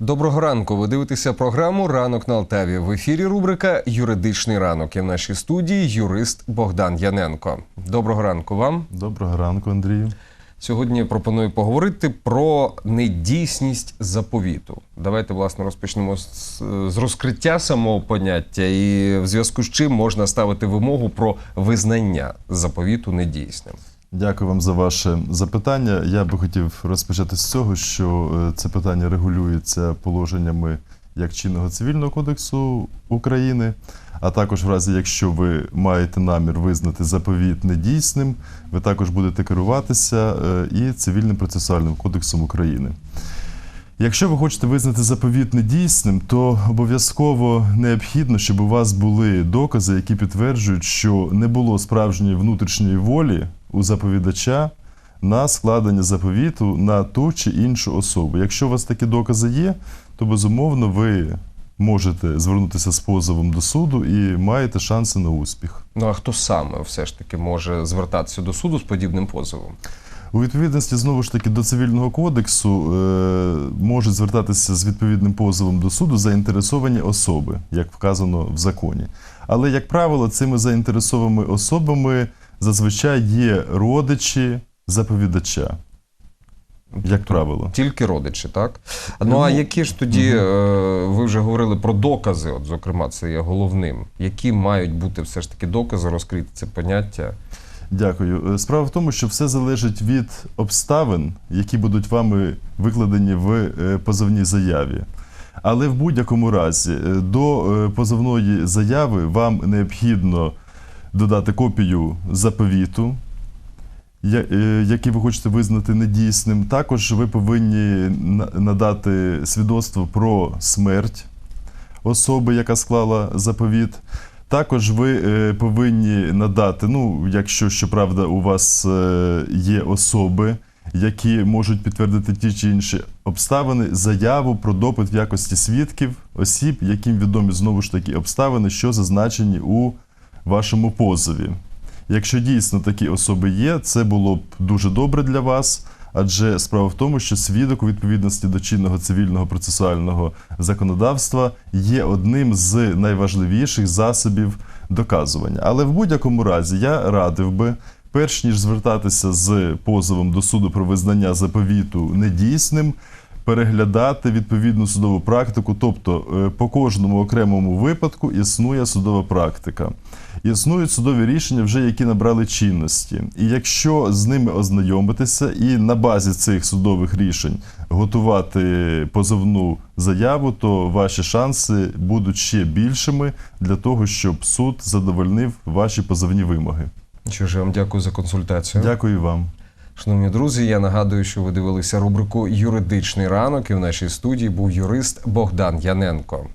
Доброго ранку. Ви дивитеся програму Ранок на Алтаві. В ефірі рубрика Юридичний ранок. І в нашій студії юрист Богдан Яненко. Доброго ранку вам. Доброго ранку, Андрію. Сьогодні пропоную поговорити про недійсність заповіту. Давайте, власне, розпочнемо з, розкриття самого поняття, і в зв'язку з чим можна ставити вимогу про визнання заповіту недійсним. Дякую вам за ваше запитання. Я би хотів розпочати з цього, що е, це питання регулюється положеннями як чинного цивільного кодексу України, а також в разі, якщо ви маєте намір визнати заповіт недійсним, ви також будете керуватися е, і цивільним процесуальним кодексом України. Якщо ви хочете визнати заповіт недійсним, то обов'язково необхідно, щоб у вас були докази, які підтверджують, що не було справжньої внутрішньої волі у заповідача на складення заповіту на ту чи іншу особу. Якщо у вас такі докази є, то безумовно ви можете звернутися з позовом до суду і маєте шанси на успіх. Ну а хто саме все ж таки може звертатися до суду з подібним позовом? У відповідності знову ж таки до цивільного кодексу е, можуть звертатися з відповідним позовом до суду заінтересовані особи, як вказано в законі. Але, як правило, цими заінтересованими особами зазвичай є родичі заповідача. Як правило. Тільки родичі, так? Ну а Ну, які ж тоді, е, ви вже говорили про докази, от, зокрема, це є головним. Які мають бути все ж таки докази, розкрити це поняття? Дякую. Е, Справа в тому, що все залежить від обставин, які будуть вами викладені в е, позовній заяві. Але в будь-якому разі до позовної заяви вам необхідно додати копію заповіту, е, який ви хочете визнати недійсним. Також ви повинні надати свідоцтво про смерть особи, яка склала заповіт. Також ви е, повинні надати, ну, якщо щоправда, у вас е, є особи, які можуть підтвердити ті чи інші обставини, заяву про допит в якості свідків, осіб, яким відомі знову ж таки обставини, що зазначені у вашому позові. Якщо дійсно такі особи є, це було б дуже добре для вас. Адже справа в тому, що свідок у відповідності до чинного цивільного процесуального законодавства є одним з найважливіших засобів доказування. Але в будь-якому разі я радив би, перш ніж звертатися з позовом до суду про визнання заповіту недійсним, переглядати відповідну судову практику, тобто е, по кожному окремому випадку існує судова практика. Існують судові рішення, вже які набрали чинності. І якщо з ними ознайомитися і на базі цих судових рішень готувати позовну заяву, то ваші шанси будуть ще більшими для того, щоб суд задовольнив ваші позовні вимоги. Що ж, я вам дякую за консультацію. Дякую вам. Шановні друзі, я нагадую, що ви дивилися рубрику Юридичний ранок, і в нашій студії був юрист Богдан Яненко.